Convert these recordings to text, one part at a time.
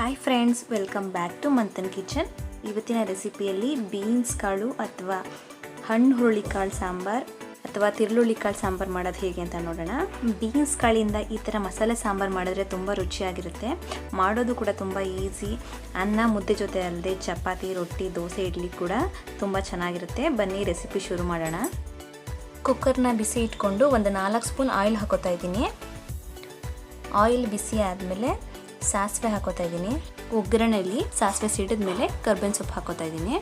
Hi friends welcome back to Manthan kitchen ಇವತ್ತಿನ ರೆಸಿಪಿಯಲ್ಲಿ beans ಕಾಳು ಅಥವಾ ಹಣ್ಣು ಹುರುಳಿ ಕಾಳು ಸಾಂಬಾರ್ ಅಥವಾ ತಿರುಳುಳ್ಳಿ ಕಾಳು ಸಾಂಬಾರು ಮಾಡೋದು ಹೇಗೆ ಅಂತ ನೋಡೋಣ. ಬೀನ್ಸ್ ಕಾಳಿಂದ ಈ ಥರ ಮಸಾಲೆ ಸಾಂಬಾರು ಮಾಡಿದ್ರೆ ತುಂಬ ರುಚಿಯಾಗಿರುತ್ತೆ. ಮಾಡೋದು ಕೂಡ ತುಂಬ ಈಸಿ ಅನ್ನ ಮುದ್ದೆ ಜೊತೆ ಅಲ್ಲದೆ ಚಪಾತಿ, ರೊಟ್ಟಿ, ದೋಸೆ, ಇಡ್ಲಿ ಕೂಡ ತುಂಬ ಚೆನ್ನಾಗಿರುತ್ತೆ. ಬನ್ನಿ ರೆಸಿಪಿ ಶುರು ಮಾಡೋಣ. ಕುಕ್ಕರ್ನ ಬಿಸಿ ಇಟ್ಕೊಂಡು ಒಂದು ನಾಲ್ಕು ಸ್ಪೂನ್ ಆಯಿಲ್ ಹಾಕೋತಾ ಇದ್ದೀನಿ. ಆಯಿಲ್ ಬಿಸಿ ಆದಮೇಲೆ ಸಾಸಿವೆ ಹಾಕೋತಾ ಇದ್ದೀನಿ. ಒಗ್ಗರಣೆಯಲ್ಲಿ ಸಾಸಿವೆ ಸಿಡಿದ ಮೇಲೆ ಕರ್ಬೇವಿನ ಸೊಪ್ಪು ಹಾಕೋತಾ ಇದ್ದೀನಿ.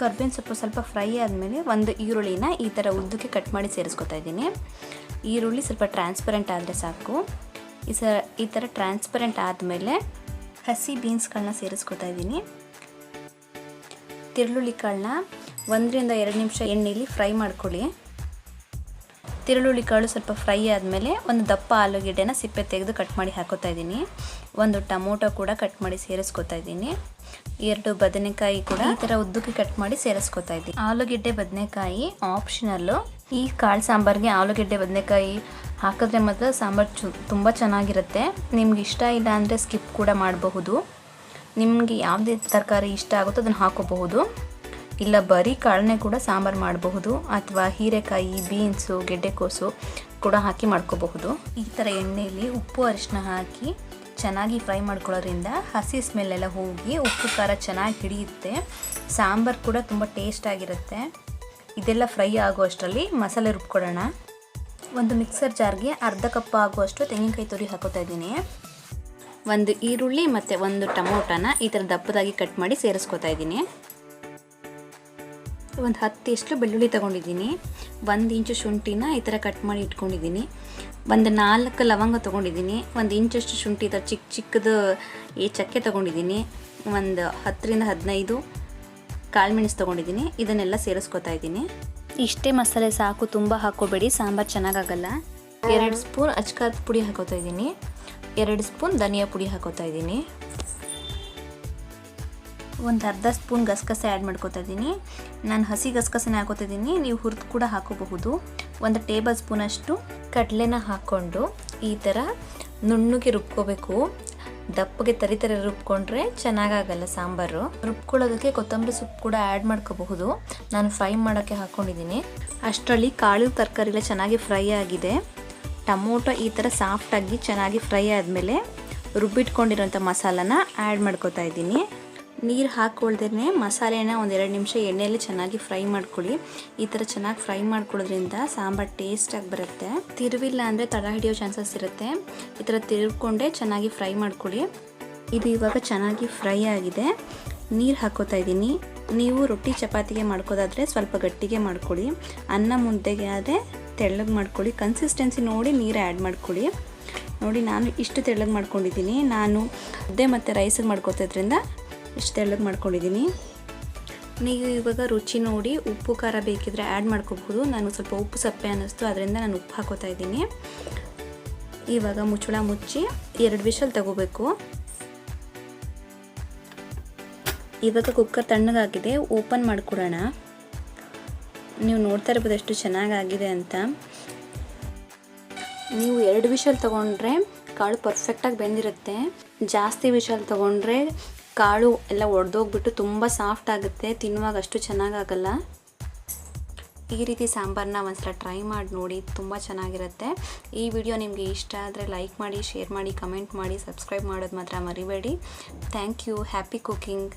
ಕರ್ಬೇವಿನ ಸೊಪ್ಪು ಸ್ವಲ್ಪ ಫ್ರೈ ಆದಮೇಲೆ ಒಂದು ಈರುಳ್ಳಿನ ಈ ಥರ ಉದ್ದಕ್ಕೆ ಕಟ್ ಮಾಡಿ ಸೇರಿಸ್ಕೊತಾ ಇದ್ದೀನಿ. ಈರುಳ್ಳಿ ಸ್ವಲ್ಪ ಟ್ರಾನ್ಸ್ಪರೆಂಟ್ ಆದರೆ ಸಾಕು. ಈ ಸ, ಈ ಥರ ಟ್ರಾನ್ಸ್ಪರೆಂಟ್ ಆದಮೇಲೆ ಹಸಿ ಬೀನ್ಸ್ಗಳನ್ನ ಸೇರಿಸ್ಕೊತಾ ಇದ್ದೀನಿ. ತಿರುಳುಳ್ಳಿ ಕಾಳನ್ನ ಒಂದರಿಂದ ಎರಡು ನಿಮಿಷ ಎಣ್ಣೆಯಲ್ಲಿ ಫ್ರೈ ಮಾಡ್ಕೊಳ್ಳಿ. ತಿರುಳುಳ್ಳಿ ಕಾಳು ಸ್ವಲ್ಪ ಫ್ರೈ ಆದಮೇಲೆ ಒಂದು ದಪ್ಪ ಆಲೂಗೆಡ್ಡೆನ ಸಿಪ್ಪೆ ತೆಗೆದು ಕಟ್ ಮಾಡಿ ಹಾಕೋತಾ ಇದ್ದೀನಿ. ಒಂದು ಟೊಮೊಟೊ ಕೂಡ ಕಟ್ ಮಾಡಿ ಸೇರಿಸ್ಕೊತಾ ಇದ್ದೀನಿ. ಎರಡು ಬದನೆಕಾಯಿ ಕೂಡ ಈ ಥರ ಉದ್ದಕ್ಕೆ ಕಟ್ ಮಾಡಿ ಸೇರಿಸ್ಕೊತಾ ಇದ್ದೀನಿ. ಆಲೂಗೆಡ್ಡೆ ಬದನೆಕಾಯಿ ಆಪ್ಷನಲ್ಲು ಈ ಕಾಳು ಸಾಂಬಾರಿಗೆ ಆಲೂಗೆಡ್ಡೆ ಬದನೆಕಾಯಿ ಹಾಕಿದ್ರೆ ಮಾತ್ರ ಸಾಂಬಾರು ಚು ತುಂಬ ಚೆನ್ನಾಗಿರುತ್ತೆ. ನಿಮ್ಗೆ ಇಷ್ಟ ಇಲ್ಲ ಅಂದರೆ ಸ್ಕಿಪ್ ಕೂಡ ಮಾಡಬಹುದು. ನಿಮಗೆ ಯಾವುದೇ ತರಕಾರಿ ಇಷ್ಟ ಆಗುತ್ತೋ ಅದನ್ನು ಹಾಕೋಬಹುದು. ಇಲ್ಲ ಬರೀ ಕಾಳನ್ನೇ ಕೂಡ ಸಾಂಬಾರು ಮಾಡಬಹುದು ಅಥವಾ ಹೀರೆಕಾಯಿ, ಬೀನ್ಸು ಗೆಡ್ಡೆಕೋಸು ಕೂಡ ಹಾಕಿ ಮಾಡ್ಕೋಬಹುದು. ಈ ಥರ ಎಣ್ಣೆಯಲ್ಲಿ ಉಪ್ಪು ಅರಿಶಿನ ಹಾಕಿ ಚೆನ್ನಾಗಿ ಫ್ರೈ ಮಾಡ್ಕೊಳ್ಳೋದ್ರಿಂದ ಹಸಿ ಸ್ಮೆಲ್ಲೆಲ್ಲ ಹೋಗಿ ಉಪ್ಪು, ಖಾರ ಚೆನ್ನಾಗಿ ಹಿಡಿಯುತ್ತೆ. ಸಾಂಬಾರು ಕೂಡ ತುಂಬ ಟೇಸ್ಟ್ ಆಗಿರುತ್ತೆ. ಇದೆಲ್ಲ ಫ್ರೈ ಆಗುವಷ್ಟರಲ್ಲಿ ಮಸಾಲೆ ರುಬ್ಕೊಡೋಣ ಒಂದು ಮಿಕ್ಸರ್ ಜಾರ್ಗೆ ಅರ್ಧ ಕಪ್ ಆಗುವಷ್ಟು ತೆಂಗಿನಕಾಯಿ ತುರಿ ಹಾಕೋತಾ ಇದ್ದೀನಿ. ಒಂದು ಈರುಳ್ಳಿ ಮತ್ತು ಒಂದು ಟೊಮೊಟೊನ ಈ ಥರ ದಪ್ಪದಾಗಿ ಕಟ್ ಮಾಡಿ ಸೇರಿಸ್ಕೊತಾ ಇದ್ದೀನಿ. ಒಂದು ಹತ್ತು ಎಷ್ಟು ಬೆಳ್ಳುಳ್ಳಿ ತೊಗೊಂಡಿದ್ದೀನಿ. ಒಂದು ಇಂಚು ಶುಂಠಿನ ಈ ಥರ ಕಟ್ ಮಾಡಿ ಇಟ್ಕೊಂಡಿದ್ದೀನಿ. ಒಂದು ನಾಲ್ಕು ಲವಂಗ ತೊಗೊಂಡಿದ್ದೀನಿ. ಒಂದು ಇಂಚಷ್ಟು ಶುಂಠಿ ಥರ ಚಿಕ್ಕ ಚಿಕ್ಕದು ಈ ಚಕ್ಕೆ ತೊಗೊಂಡಿದ್ದೀನಿ. ಒಂದು ಹತ್ತರಿಂದ ಹದಿನೈದು ಕಾಳುಮೆಣಸು ತೊಗೊಂಡಿದ್ದೀನಿ. ಇದನ್ನೆಲ್ಲ ಸೇರಿಸ್ಕೊತಾ ಇದ್ದೀನಿ. ಇಷ್ಟೇ ಮಸಾಲೆ ಸಾಕು, ತುಂಬ ಹಾಕೋಬೇಡಿ ಸಾಂಬಾರು ಚೆನ್ನಾಗಾಗಲ್ಲ. ಎರಡು ಸ್ಪೂನ್ ಅಚ್ಕಾರದ ಪುಡಿ ಹಾಕೋತಾ ಇದ್ದೀನಿ. ಎರಡು ಸ್ಪೂನ್ ಧನಿಯಾ ಪುಡಿ ಹಾಕೋತಾ ಇದ್ದೀನಿ. ಒಂದು ಅರ್ಧ ಸ್ಪೂನ್ ಗಸಗಸೆ ಆ್ಯಡ್ ಮಾಡ್ಕೋತಾ ಇದ್ದೀನಿ. ನಾನು ಹಸಿ ಗಸಗಸೆನ ಹಾಕೋತಾ ಇದ್ದೀನಿ ನೀವು ಹುರಿದು ಕೂಡ ಹಾಕೋಬಹುದು. ಒಂದು ಟೇಬಲ್ ಸ್ಪೂನಷ್ಟು ಕಡಲೆನ ಹಾಕ್ಕೊಂಡು ಈ ಥರ ನುಣ್ಣಗೆ ರುಬ್ಕೋಬೇಕು. ದಪ್ಪಗೆ ತರಿ ತರಿ ರುಬ್ಕೊಂಡ್ರೆ ಚೆನ್ನಾಗಾಗಲ್ಲ ಸಾಂಬಾರು. ರುಬ್ಕೊಳ್ಳೋದಕ್ಕೆ ಕೊತ್ತಂಬರಿ ಸೊಪ್ಪು ಕೂಡ ಆ್ಯಡ್ ಮಾಡ್ಕೋಬಹುದು. ನಾನು ಫ್ರೈ ಮಾಡೋಕ್ಕೆ ಹಾಕ್ಕೊಂಡಿದ್ದೀನಿ ಅಷ್ಟರಲ್ಲಿ ಕಾಳು, ತರಕಾರಿ ಎಲ್ಲ ಚೆನ್ನಾಗಿ ಫ್ರೈ ಆಗಿದೆ. ಟಮೋಟೊ ಈ ಥರ ಸಾಫ್ಟಾಗಿ ಚೆನ್ನಾಗಿ ಫ್ರೈ ಆದಮೇಲೆ ರುಬ್ಬಿಟ್ಕೊಂಡಿರೋಂಥ ಮಸಾಲಾನ ಆ್ಯಡ್ ಮಾಡ್ಕೋತಾ ಇದ್ದೀನಿ. ನೀರು ಹಾಕ್ಕೊಳ್ದೇ ಮಸಾಲೆನ ಒಂದೆರಡು ನಿಮಿಷ ಎಣ್ಣೆಯಲ್ಲಿ ಚೆನ್ನಾಗಿ ಫ್ರೈ ಮಾಡ್ಕೊಳ್ಳಿ ಈ ಥರ ಚೆನ್ನಾಗಿ ಫ್ರೈ ಮಾಡ್ಕೊಳ್ಳೋದ್ರಿಂದ ಸಾಂಬಾರು ಟೇಸ್ಟಾಗಿ ಬರುತ್ತೆ. ತಿರುವಿಲ್ಲ ಅಂದರೆ ತಡ ಹಿಡಿಯೋ ಚಾನ್ಸಸ್ ಇರುತ್ತೆ. ಈ ಥರ ತಿರುಗ್ಕೊಂಡೆ ಚೆನ್ನಾಗಿ ಫ್ರೈ ಮಾಡ್ಕೊಳ್ಳಿ ಇದು ಇವಾಗ ಚೆನ್ನಾಗಿ ಫ್ರೈ ಆಗಿದೆ. ನೀರು ಹಾಕೋತಾ ಇದ್ದೀನಿ. ನೀವು ರೊಟ್ಟಿ ಚಪಾತಿಗೆ ಮಾಡ್ಕೋದಾದರೆ ಸ್ವಲ್ಪ ಗಟ್ಟಿಗೆ ಮಾಡ್ಕೊಳ್ಳಿ ಅನ್ನ ಮುದ್ದೆಗೆ ಆದರೆ ತೆಳ್ಳಗೆ ಮಾಡ್ಕೊಳ್ಳಿ ಕನ್ಸಿಸ್ಟೆನ್ಸಿ ನೋಡಿ ನೀರು ಆ್ಯಡ್ ಮಾಡ್ಕೊಳ್ಳಿ ನೋಡಿ ನಾನು ಇಷ್ಟು ತೆಳ್ಳಗೆ ಮಾಡ್ಕೊಂಡಿದ್ದೀನಿ. ನಾನು ಮುದ್ದೆ ಮತ್ತು ರೈಸಿಗೆ ಮಾಡ್ಕೋತಿದ್ರಿಂದ ಇಷ್ಟು ತೆಳ್ಳಗೆ ಮಾಡ್ಕೊಂಡಿದ್ದೀನಿ. ನೀವು ಇವಾಗ ರುಚಿ ನೋಡಿ ಉಪ್ಪು, ಖಾರ ಬೇಕಿದ್ರೆ ಆ್ಯಡ್ ಮಾಡ್ಕೋಬಹುದು. ನಾನು ಸ್ವಲ್ಪ ಉಪ್ಪು ಸಪ್ಪೆ ಅನ್ನಿಸ್ತು, ಅದರಿಂದ ನಾನು ಉಪ್ಪು ಹಾಕೋತಾ ಇದ್ದೀನಿ. ಇವಾಗ ಮುಚ್ಚಳ ಮುಚ್ಚಿ ಎರಡು ವಿಷಲ್ ತಗೋಬೇಕು. ಇವಾಗ ಕುಕ್ಕರ್ ತಣ್ಣಗಾಗಿದೆ ಓಪನ್ ಮಾಡಿಕೊಡೋಣ. ನೀವು ನೋಡ್ತಾ ಇರ್ಬೋದು ಎಷ್ಟು ಚೆನ್ನಾಗಾಗಿದೆ ಅಂತ. ನೀವು ಎರಡು ವಿಷಲ್ ತೊಗೊಂಡ್ರೆ ಕಾಳು ಪರ್ಫೆಕ್ಟಾಗಿ ಬೆಂದಿರುತ್ತೆ. ಜಾಸ್ತಿ ವಿಷಲ್ ತೊಗೊಂಡ್ರೆ ಕಾಳು ಎಲ್ಲ ಒಡೆದೋಗ್ಬಿಟ್ಟು ತುಂಬ ಸಾಫ್ಟ್ ಆಗುತ್ತೆ. ತಿನ್ನುವಾಗ ಅಷ್ಟು ಚೆನ್ನಾಗಾಗಲ್ಲ. ಈ ರೀತಿ ಸಾಂಬಾರನ್ನ ಒಂದ್ಸಲ ಟ್ರೈ ಮಾಡಿ ನೋಡಿ, ತುಂಬ ಚೆನ್ನಾಗಿರುತ್ತೆ. ಈ ವಿಡಿಯೋ ನಿಮಗೆ ಇಷ್ಟ ಆದರೆ ಲೈಕ್ ಮಾಡಿ ಶೇರ್ ಮಾಡಿ ಕಮೆಂಟ್ ಮಾಡಿ ಸಬ್ಸ್ಕ್ರೈಬ್ ಮಾಡೋದು ಮಾತ್ರ ಮರಿಬೇಡಿ. Thank you happy cooking